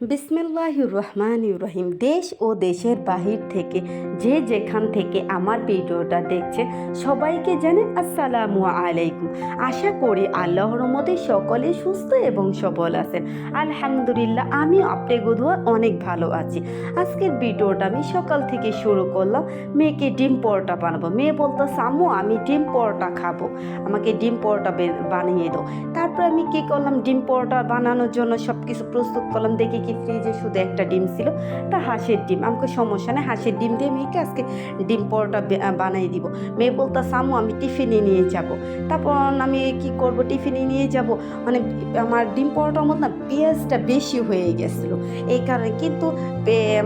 বিসমিল্লাহ রহমান রহিম। দেশ ও দেশের বাহির থেকে যে যেখান থেকে আমার ভিডিওটা দেখছে, সবাইকে জানে আসসালামু আলাইকুম। আশা করি আল্লাহর মতে সকলে সুস্থ এবং সবল আছেন। আলহামদুলিল্লাহ আমি আপনি বোধহয় অনেক ভালো আছি। আজকের ভিডিওটা আমি সকাল থেকে শুরু করলাম। মেয়েকে ডিম পরোটা বানাবো। মেয়ে বলতো, সামু, আমি ডিম পরোটা খাব। আমাকে ডিম পরোটা বানিয়ে দাও। তারপর আমি কী করলাম? ডিম পরোটা বানানোর জন্য সব কিছু প্রস্তুত করলাম। দেখি কি ফ্রিজে শুধু একটা ডিম ছিল তা হাঁসের ডিম। আমাকে সমস্যা নেই হাঁসের ডিম দিয়ে মেয়েকে আজকে ডিম পরোটা বে- আহ, বানিয়ে দিব। মেয়ে বলতো সামু আমি টিফিনে নিয়ে যাব। তারপর আমি কি করব টিফিনে নিয়ে যাব? মানে আমার ডিম পরোটার মধ্যে না পেঁয়াজটা বেশি হয়ে গেছিল। এই কারণে কিন্তু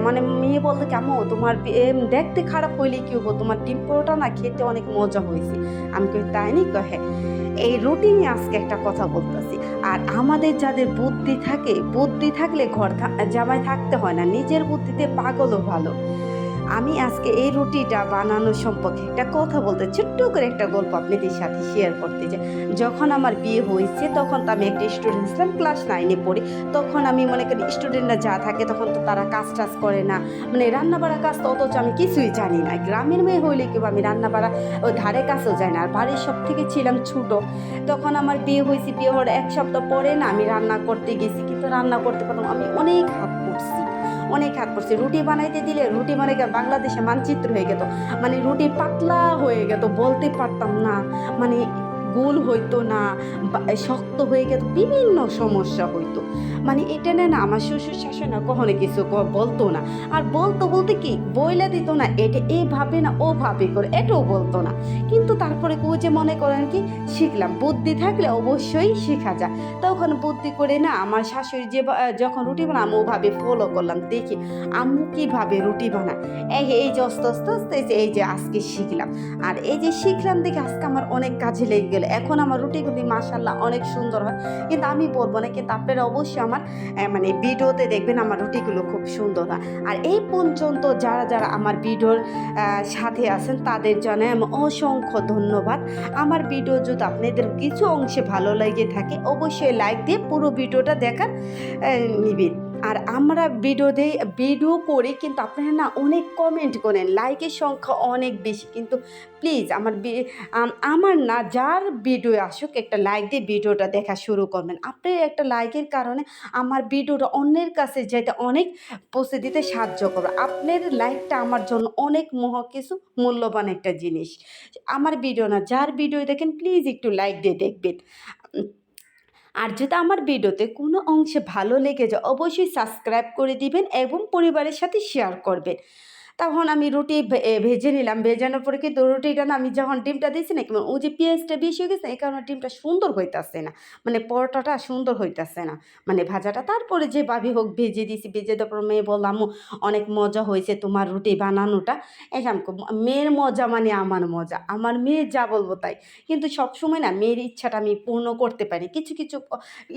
মানে মেয়ে বলতো কেমন তোমার দেখতে খারাপ হইলে কি হব? তোমার ডিম পরোটা না খেতে অনেক মজা হয়েছে। আমি কই তাই নি? কহে এই রুটিনে আজকে একটা কথা বলতেছি। আর আমাদের যাদের বুদ্ধি থাকে, বুদ্ধি থাকলে ঘর জামাই থাকতে হয় না। নিজের বুদ্ধিতে পাগলও ভালো। আমি আজকে এই রুটিটা বানানোর সম্পর্কে একটা কথা বলতে, ছোট্ট করে একটা গল্প আপনাদের সাথে শেয়ার করতে চাই। যখন আমার বিয়ে হয়েছে, তখন তো আমি একটা স্টুডেন্ট ছিলাম ক্লাস নাইনে পড়ি। তখন আমি মনে করি স্টুডেন্টরা যা থাকে, তখন তো তারা কাজ টাজ করে না। মানে রান্না বাড়া কাজ তো অথচ আমি কিছুই জানি না। গ্রামের মেয়ে হইলে কেউ আমি রান্না বাড়া ওই ধারে কাছেও যাই না। আর বাড়ির সব থেকে ছিলাম ছোটো। তখন আমার বিয়ে হয়েছে, বিয়ে হওয়ার এক সপ্তাহ পরে না আমি রান্না করতে গেছি। কিন্তু রান্না করতে পারলাম আমি অনেক হাত অনেক হাত করছে। রুটি বানাইতে দিলে, রুটি মানে বাংলাদেশে মানচিত্র হয়ে গেত। মানে রুটি পাতলা হয়ে গেত, বলতে পারতাম না। মানে গোল হইতো না শক্ত হয়ে গেত, বিভিন্ন সমস্যা হইতো। মানে এটা না না, আমার শ্বশুর শাশুড়ি না কখনো কিছু বলতো না। আর বলতো বলতে কি, বইলা দিত না, এটা এ এইভাবে না, ও ভাবে করে, এটাও বলতো না। কিন্তু তারপরে কেউ যে মনে করেন কি, শিখলাম। বুদ্ধি থাকলে অবশ্যই শেখা যায়। তখন বুদ্ধি করে না, আমার শাশুড়ি যে যখন রুটি বানা আমি ওভাবে ফলো করলাম, দেখি আম্মু কীভাবে রুটি বানায়। এই এই যে, আস্তে এই যে- এই যে, আজকে শিখলাম। আর এই যে, শিখলাম দেখে আজকে আমার অনেক কাজে লেগে গেলো। এখন আমার রুটিগুলি মাসাল্লাহ অনেক সুন্দর হয়। কিন্তু আমি বলব না কিন্তু আপনারা অবশ্যই আমার মানে ভিডিওতে দেখবেন আমার রুটিগুলো খুব সুন্দর হয়। আর এই পর্যন্ত যারা যারা আমার ভিডিওর সাথে আছেন তাদের জন্য আমি অসংখ্য ধন্যবাদ। আমার ভিডিও যদি আপনাদের কিছু অংশে ভালো লেগে থাকে, অবশ্যই লাইক দিয়ে পুরো ভিডিওটা দেখার নিবেন আর আমরা ভিডিও দেই ভিডিও করি কিন্তু আপনারা না অনেক কমেন্ট করেন লাইকের সংখ্যা অনেক বেশি। কিন্তু প্লিজ আমার আমার না যার ভিডিও আসুক, একটা লাইক দিয়ে ভিডিওটা দেখা শুরু করবেন। আপনার একটা লাইকের কারণে আমার ভিডিওটা অন্যের কাছে যেতে অনেক পৌঁছে দিতে সাহায্য করবে। আপনার লাইকটা আমার জন্য অনেক মহ, কিছু মূল্যবান একটা জিনিস। আমার ভিডিও না, যার ভিডিও দেখেন প্লিজ একটু লাইক দিয়ে দেখবেন। আর যদি আমার ভিডিওতে কোনো অংশে ভালো লেগে যায়, অবশ্যই সাবস্ক্রাইব করে দিবেন এবং পরিবারের সাথে শেয়ার করবেন। তখন আমি রুটি ভেজে নিলাম। ভেজানোর পরে কিন্তু রুটিটা না আমি যখন ডিমটা দিয়েছি না, কেমন ওই যে পেঁয়াজটা বেশি হয়ে গেছে এই কারণে ডিমটা সুন্দর হইতাছে না। মানে পরোটাটা সুন্দর হইতেছে না। মানে ভাজাটা তারপরে যে ভাবি হোক ভেজে দিয়েছি ভেজে দেওয়ার পর মেয়ে বললাম অনেক মজা হয়েছে তোমার রুটি বানানোটা। এই মেয়ের মজা মানে আমার মজা। আমার মেয়ে যা বলব তাই। কিন্তু সবসময় না মেয়ের ইচ্ছাটা আমি পূর্ণ করতে পারি। কিছু কিছু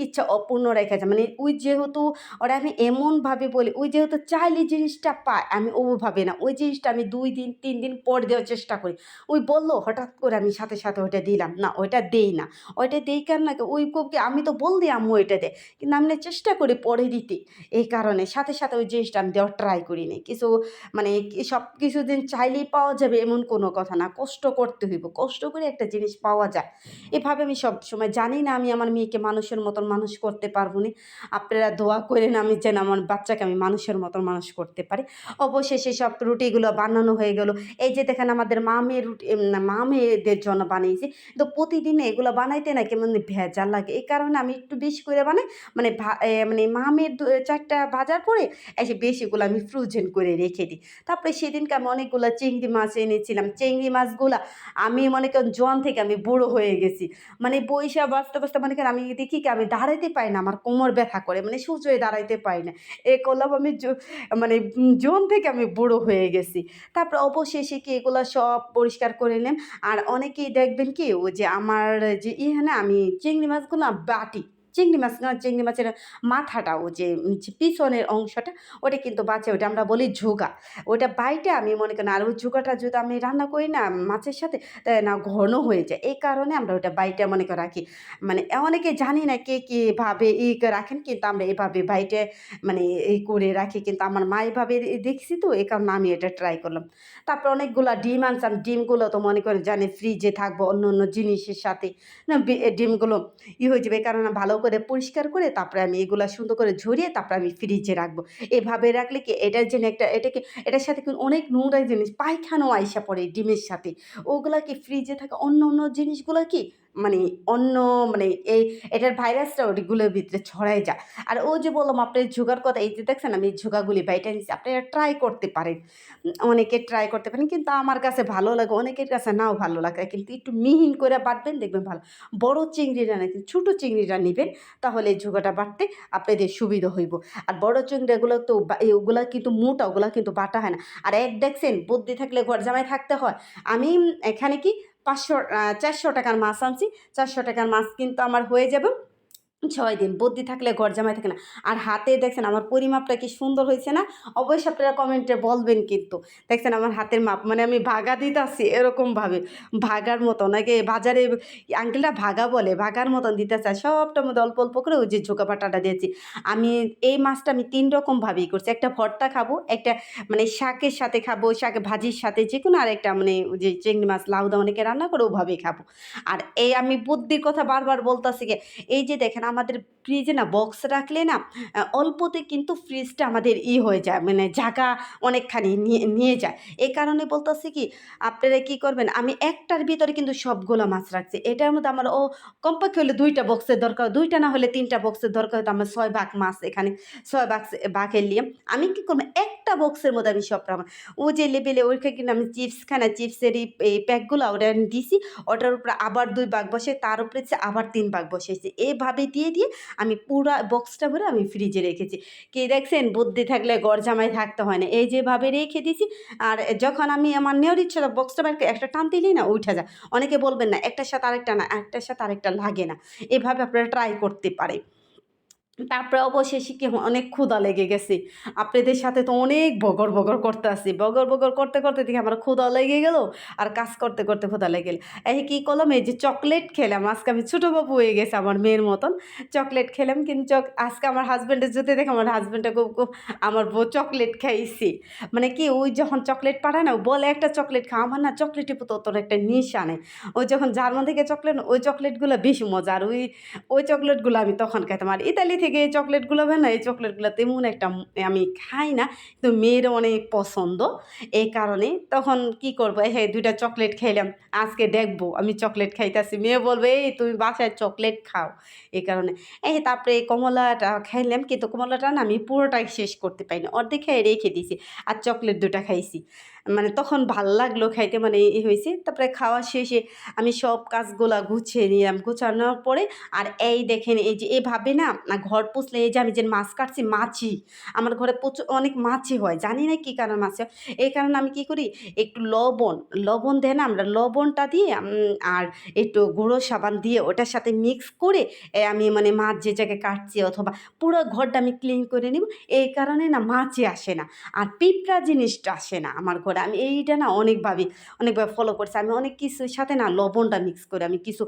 ইচ্ছা অপূর্ণ রেখে যায়। মানে ওই যেহেতু ওরা আমি এমনভাবে বলি, ওই যেহেতু চাইলে জিনিসটা পায়, আমি ওভাবে না ওই জিনিসটা আমি দুই দিন, তিন দিন পর দেওয়ার চেষ্টা করি। ওই বলল, হঠাৎ করে আমি সাথে সাথে ওইটা দিলাম। না, ওইটা দেই না। ওইটা দেই কেন না? ওই কবকে আমি তো বল দিই আম্মু, ওইটা দে। কিন্তু আমি চেষ্টা করি পরে দিতে। এই কারণে সাথে সাথে ওই জিনিসটা আমি দেওয়ার ট্রাই করি নি কিছু মানে সব কিছু দিন চাইলেই পাওয়া যাবে এমন কোনো কথা না। কষ্ট করতে হইব। কষ্ট করে একটা জিনিস পাওয়া যায়। এভাবে আমি সব সময় জানি না আমি আমার মেয়েকে মানুষের মতন মানুষ করতে পারব না। আপনারা দোয়া করেন আমি যেন আমার বাচ্চাকে আমি মানুষের মতন মানুষ করতে পারি। অবশেষে সব রুটিগুলো বানানো হয়ে গেল। এই যে দেখেন আমাদের মা মেয়ের রুটি এম, না, মা মেয়েদের জন্য বানিয়েছি। তো প্রতিদিন এগুলো বানাইতে না কেমন ভেজাল লাগে। এই কারণে আমি একটু বেশি করে বানাই। মানে মানে মামের চারটা ভাজার পরে এসে বেশিগুলো আমি ফ্রোজেন করে রেখে দিই। তারপরে সেদিনকে আমি অনেকগুলো চিংড়ি মাছ এনেছিলাম। চিংড়ি মাছগুলো আমি মনে করেন জোয়ান থেকে আমি বুড়ো হয়ে গেছি। মানে বৈশা বাঁচতে বাঁচতে মনে করেন আমি দেখি কি আমি দাঁড়াইতে পাই না আমার কোমর ব্যথা করে। মানে সূর্য দাঁড়াইতে পাই না। এ করলাম আমি মানে জোন থেকে আমি বুড়ো হয়ে গেছি। তারপর অবশেষে কি এগুলো সব পরিষ্কার করে নেন আর অনেকেই দেখবেন কি ও যে আমার যে ইয়ে না, আমি চিংড়ি মাছগুলো বাটি চিংড়ি মাছ না চিংড়ি মাছের মাথাটা ও যে পিছনের অংশটা, ওটা কিন্তু বাঁচে, ওটা আমরা বলি ঝুগা। ওটা বাইটে আমি মনে করি না আর ওই ঝুগাটা যদি আমি রান্না করি না মাছের সাথে না ঘন হয়ে যায়। এই কারণে আমরা ওটা বাইটে মনে করে রাখি। মানে অনেকে জানি না কে কীভাবে ই করে রাখেন, কিন্তু আমরা এভাবে বাইটে মানে এই করে রাখি, কিন্তু আমার মা এভাবে দেখছি তো, এই কারণে আমি এটা ট্রাই করলাম। তারপর অনেকগুলো ডিম আনসাম, ডিমগুলো তো মনে করেন জানি ফ্রিজে থাকব অন্য অন্য জিনিসের সাথে ডিমগুলো ই হয়ে যাবে কারণ ভালো করে পরিষ্কার করে তারপরে আমি এগুলো সুন্দর করে ঝরিয়ে তারপরে আমি ফ্রিজে রাখব। এভাবে রাখলে কি এটার জন্য একটা এটাকে এটার সাথে কিন্তু অনেক নোংরা জিনিস, পায়খানাও আইসা পড়ে ডিমের সাথে। ওগুলা কি ফ্রিজে থাকা অন্য অন্য জিনিসগুলো কি মানে অন্য মানে এই এটার ভাইরাসটা ওইগুলোর ভিতরে ছড়ায় যায়। আর ও যে বললাম আপনার ঝোগার কথা, এই যে দেখছেন আমি ঝোগাগুলি বাইটা নিচ্ছি আপনারা ট্রাই করতে পারেন। অনেকে ট্রাই করতে পারেন, কিন্তু আমার কাছে ভালো লাগে, অনেকের কাছে নাও ভালো লাগে, কিন্তু একটু মিহিন করে বাটবেন দেখবেন ভালো। বড় চিংড়িটা না কিন্তু ছোটো চিংড়িটা নেবেন, তাহলে এই ঝোগাটা বাটতে আপনাদের সুবিধা হইব। আর বড় চিংড়িগুলো তো বা- ওগুলা কিন্তু মোটা, ওগুলা কিন্তু বাটা হয় না। আর এক দেখছেন, বুদ্ধি থাকলে ঘর জামাই থাকতে হয়। আমি এখানে কি পাঁচশো চারশো টাকার মাছ আনছি। চারশো টাকার মাছ কিন্তু আমার হয়ে যাবে। ছয় দিন, বুদ্ধি থাকলে ঘর জামাই থাকে না। আর হাতে দেখছেন আমার পরিমাপটা কি সুন্দর হয়েছে না? অবশ্যই আপনারা কমেন্টে বলবেন কিন্তু। দেখছেন আমার হাতের মাপ মানে আমি ভাগা দিতে আসছি এরকমভাবে ভাগার মতো নাকি বাজারে আঙ্কেলটা ভাগা বলে, ভাগার মতন দিতে চায় সবটার মধ্যে অল্প অল্প করে ওই যে ঝোঁকা পাটাটা দিয়েছি। আমি এই মাছটা আমি তিন রকমভাবেই করছি। একটা ভর্তা খাব, একটা মানে শাকের সাথে খাব, শাক ভাজির সাথে যে কোনো আর একটা মানে যে চিংড়ি মাছ লাউদা অনেকে রান্না করে ওভাবেই খাব। আর এই আমি বুদ্ধির কথা বারবার বলতেছি এই যে দেখেন আমাদের ফ্রিজে না বক্স রাখলে না অল্পতে কিন্তু ফ্রিজটা আমাদের ই হয়ে যায় মানে জায়গা অনেকখানি নিয়ে নিয়ে যায়। এই কারণে বলতেছি কি, আপনারা কি করবেন, আমি একটার ভিতরে কিন্তু সবগুলো মাছ রাখছি। এটার মধ্যে আমার, ও, কমপক্ষে হলে দুইটা বক্সের দরকার, দুইটা না হলে তিনটা বক্সের দরকার হতো আমার ছয় ভাগ মাছ এখানে, ছয় ভাগ ভাগের নিয়ে আমি কি করব, একটা বক্সের মধ্যে আমি সব রাখব। ও যে লেভেলে ওইখানে কিন্তু আমি চিপস খানা চিপসের এই- প্যাকগুলো ওটা আমি দিছি, ওটার উপরে আবার দুই ভাগ বসে, তার উপরে আবার তিন ভাগ বসেছি এইভাবে দিয়ে দিয়ে আমি পুরা বক্সটা ভরে আমি ফ্রিজে রেখেছি। কি দেখছেন? বুদ্ধি থাকলে গড় জামাই থাকতে হয় না। এই যেভাবে রেখে দিয়েছি, আর যখন আমি আমার নেওয়ার ইচ্ছা বক্সটা বাইরে একটা টান দিলেই না উঠে যায়। অনেকে বলবেন না, একটার সাথে আরেকটা না, একটার সাথে আরেকটা লাগে না। এভাবে আপনারা ট্রাই করতে পারে তারপরে অবশেষে কি অনেক ক্ষুধা লেগে গেছে। আপনাদের সাথে তো অনেক বগর বগর করতে আসি। বগর বগর করতে করতে দেখি আমার ক্ষুধা লেগে গেল আর কাজ করতে করতে ক্ষুধা লেগে গেল। এই কী করলাম, এই যে চকলেট খেলাম। আজকে আমি ছোটো বাবু হয়ে গেছে আমার মেয়ের মতন। চকলেট খেলাম কিন্তু চক আজকে আমার হাজব্যান্ডের যেতে দেখে আমার হাজব্যান্ডটা খুব খুব আমার বউ চকলেট খাইছি। মানে কি, ওই যখন চকলেট পাঠায় না বলে একটা চকলেট খা আমার না চকলেটের প্রতি তোর একটা নেশা নেই। ওই যখন জার্মান থেকে চকলেট, ওই চকলেটগুলো বেশি মজা আর ওই ওই চকলেটগুলো আমি তখন খাইতাম। আর ইতালি থেকে এই চকলেটগুলো হয় না এই চকলেটগুলো তেমন একটা আমি খাই না, কিন্তু মেয়ের অনেক পছন্দ। এই কারণে তখন কি করব? হ্যাঁ দুইটা চকলেট খাইলাম, আজকে দেখব, আমি চকলেট খাইতেছি। মেয়ে বলবে, এই, তুমি বাসায় চকলেট খাও। এই কারণে, এই তারপরে কমলাটা খাইলাম, কিন্তু কমলাটা না আমি পুরোটাই শেষ করতে পারিনি। অর্ধেক খেয়ে রেখে দিয়েছি, আর চকলেট দুটা খাইছি। মানে তখন ভালো লাগল খাইতে মানে ই হয়েছে তারপরে খাওয়া শেষে আমি সব কাজগুলা গুছিয়ে নিলাম। গুছানোর পরে আর এই দেখেন, এই যে এভাবে না ঘর পুষলে এই যে আমি যে মাছ কাটছি, মাছি, আমার ঘরে প্রচুর অনেক মাছি হয়। জানি না কী কারণে মাছি হয়। এই কারণে আমি কী করি, একটু লবণ লবণ দেয় না আমরা, লবণটা দিয়ে আর একটু গুঁড়ো সাবান দিয়ে ওটার সাথে মিক্স করে আমি মানে মাছ যে জায়গায় কাটছি অথবা পুরো ঘরটা আমি ক্লিন করে নিব। এই কারণে না মাছি আসে না। আর পিঁপড়া জিনিসটা আসে না আমার ঘরে। আমি এইটা না অনেকভাবে অনেকভাবে ফলো করছি। আমি অনেক কিছুর সাথে না লবণটা মিক্স করে আমি কিছু